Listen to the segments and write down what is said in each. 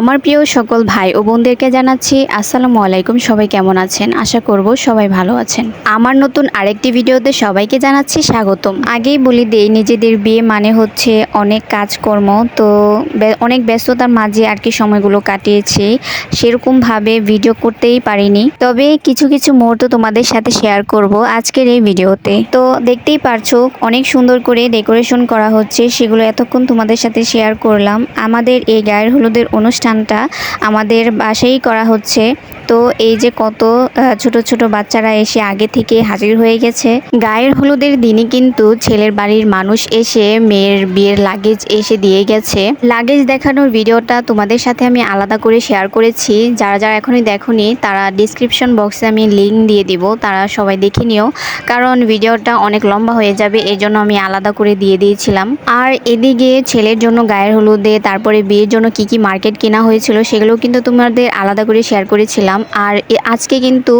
আমার প্রিয় সকল ভাই ও বোনদেরকে জানাচ্ছি, আসসালামু আলাইকুম। সবাই কেমন আছেন? আশা করব সবাই ভালো আছেন। আমার নতুন আরেকটি ভিডিওতে সবাইকে জানাচ্ছি স্বাগতম। আগেই বলি দেই, নিজেদের বিয়ে মানে হচ্ছে অনেক কাজকর্ম। তো অনেক ব্যস্ততার মাঝে আর কি সময়গুলো কাটিয়েছি। সেরকমভাবে ভিডিও করতেই পারিনি। তবে কিছু কিছু মুহূর্ত তোমাদের সাথে শেয়ার করব আজকের এই ভিডিওতে। তো দেখতেই পারছ, অনেক সুন্দর করে ডেকোরেশন করা হচ্ছে। সেগুলো এতক্ষণ তোমাদের সাথে শেয়ার করলাম। আমাদের এই গায়ের হলুদের অনুষ্ঠানটা আমাদের বাসেই করা হচ্ছে। তো এই যে কত ছোট ছোট বাচ্চারা এসে আগে থেকে হাজির হয়ে গেছে। গায়ের হলুদের দিনই কিন্তু ছেলের বাড়ির মানুষ এসে মেয়ের বিয়ের লাগেজ এসে দিয়ে গেছে। লাগেজ দেখানোর ভিডিওটা তোমাদের সাথে আমি আলাদা করে শেয়ার করেছি। যারা যারা এখনই দেখোনি, তারা ডিসক্রিপশন বক্সে আমি লিঙ্ক দিয়ে দিব, তারা সবাই দেখে নিও। কারণ ভিডিওটা অনেক লম্বা হয়ে যাবে, এই জন্য আমি আলাদা করে দিয়ে দিয়েছিলাম। আর এদিকে ছেলের জন্য গায়ের হলুদে, তারপরে বিয়ের জন্য কি কি মার্কেট কেনা হয়েছিল, সেগুলো কিন্তু তোমাদের আলাদা করে শেয়ার করেছিলাম। আর আজকে কিন্তু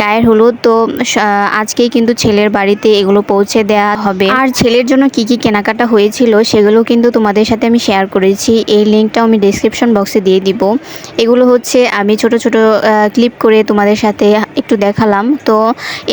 গায়ের হলুদ, তো আজকেই কিন্তু ছেলের বাড়িতে এগুলো পৌঁছে দেওয়া হবে। আর ছেলের জন্য কি কি কেনাকাটা হয়েছিল সেগুলো কিন্তু তোমাদের সাথে আমি শেয়ার করেছি। এই লিঙ্কটাও আমি ডিসক্রিপশন বক্সে দিয়ে দিব। এগুলো হচ্ছে আমি ছোট ছোট ক্লিপ করে তোমাদের সাথে একটু দেখালাম। তো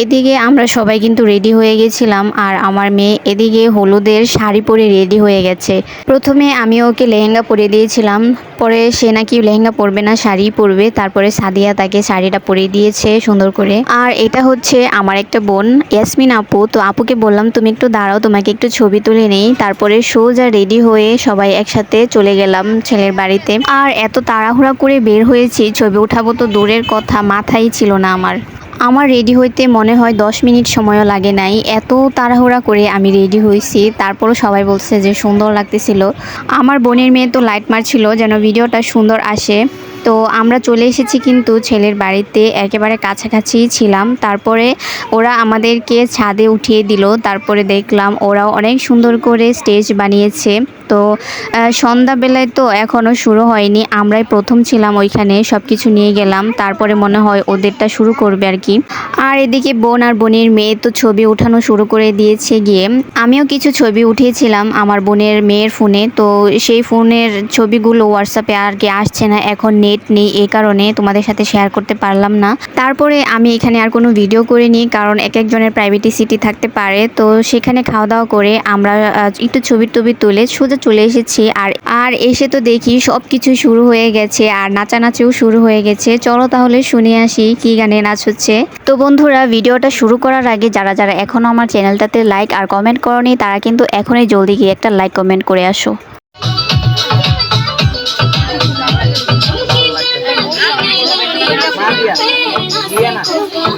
এদিকে আমরা সবাই কিন্তু রেডি হয়ে গেছিলাম। আর আমার মেয়ে এদিকে হলুদের শাড়ি পরে রেডি হয়ে গেছে। প্রথমে আমি ওকে লেহেঙ্গা পরে দিয়েছিলাম। পরে সে নাকি লেহেঙ্গা পরবে না, শাড়ি পরবে। তারপরে সাদিয়া তাকে শাড়িটা পরিয়ে দিয়েছে সুন্দর করে। আর এটা হচ্ছে আমার একটা বোন, ইয়াসমিন আপু। তো আপুকে বললাম, তুমি একটু দাঁড়াও, তোমাকে একটু ছবি তুলে নেই। তারপরে সোজা রেডি হয়ে সবাই একসাথে চলে গেলাম ছেলের বাড়িতে। আর এত তাড়াহুড়া করে বের হয়েছি, ছবি উঠাবো তো দূরের কথা, মাথায় ছিল না আমার। আমার রেডি হইতে মনে হয় দশ মিনিট সময়ও লাগে নাই। এত তাড়াহুড়া করে আমি রেডি হয়েছি তারপরও সবাই বলছে যে সুন্দর লাগতেছিল। আমার বোনের মেয়ে তো লাইট মারছিল, যেন ভিডিওটা সুন্দর আসে। তো আমরা চলে এসেছি কিন্তু ছেলের বাড়িতে, একেবারে কাছাকাছি ছিলাম। তারপরে ওরা আমাদেরকে ছাদে উঠিয়ে দিল। তারপরে দেখলাম ওরাও অনেক সুন্দর করে স্টেজ বানিয়েছে। তো সন্ধ্যাবেলায় তো এখনও শুরু হয়নি। আমরাই প্রথম ছিলাম ওইখানে সব কিছু নিয়ে গেলাম। তারপরে মনে হয় ওদেরটা শুরু করবে আর কি। আর এদিকে বোন আর বোনের মেয়ে তো ছবি উঠানো শুরু করে দিয়েছে গিয়ে। আমিও কিছু ছবি উঠিয়েছিলাম আমার বোনের মেয়ের ফোনে। তো সেই ফোনের ছবিগুলো হোয়াটসঅ্যাপে আর কি আসছে না। এখন নেট নেই, এই কারণে তোমাদের সাথে শেয়ার করতে পারলাম না। তারপরে আমি এখানে আর কোনো ভিডিও করিনি, কারণ এক একজনের প্রাইভেটিসিটি থাকতে পারে। তো সেখানে খাওয়া দাওয়া করে আমরা একটু ছবি টবি তুলে সোজা চলে এসেছি। আর আর এসে তো দেখি সব কিছু শুরু হয়ে গেছে, আর নাচানাচিও শুরু হয়ে গেছে। চলো তাহলে শুনে আসি কি গানে নাচ হচ্ছে। তো বন্ধুরা ভিডিওটা শুরু করার আগে যারা যারা এখনও আমার চ্যানেলটাতে লাইক আর কমেন্ট করনি, তারা কিন্তু এখনই জলদি গিয়ে একটা লাইক কমেন্ট করে আসো। আমি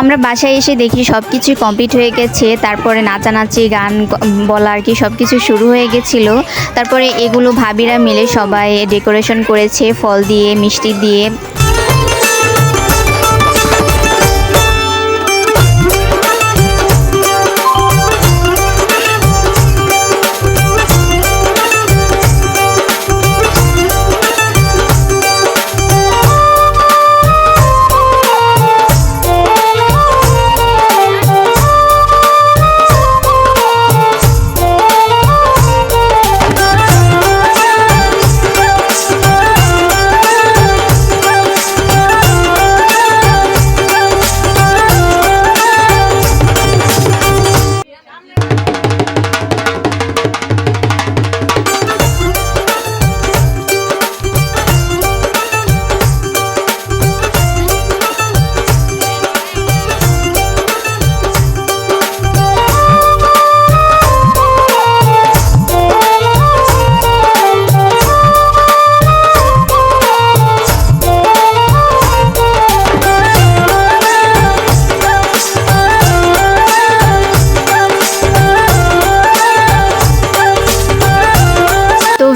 আমরা বাসায় এসে দেখি সব কিছু কমপ্লিট হয়ে গেছে। তারপরে নাচানাচি, গান বলা আর কি সব কিছু শুরু হয়ে গেছিল। তারপরে এগুলো ভাবিরা মিলে সবাই ডেকোরেশন করেছে, ফল দিয়ে, মিষ্টি দিয়ে।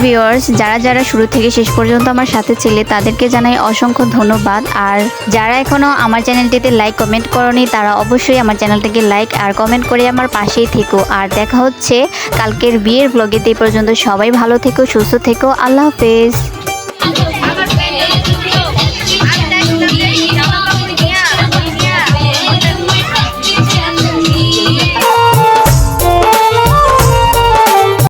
ভিউয়ার্স যারা যারা শুরু থেকে শেষ পর্যন্ত আমার সাথে ছিলে, তাদেরকে জানাই অসংখ্য ধন্যবাদ। আর যারা এখনও আমার চ্যানেলটিতে লাইক কমেন্ট করনি, তারা অবশ্যই আমার চ্যানেলটিকে লাইক আর কমেন্ট করে আমার পাশেই থেকো। আর দেখা হচ্ছে কালকের বিয়ের ব্লগেতে পর্যন্ত সবাই ভালো থেকো, সুস্থ থেকো। আল্লাহ হাফেজ।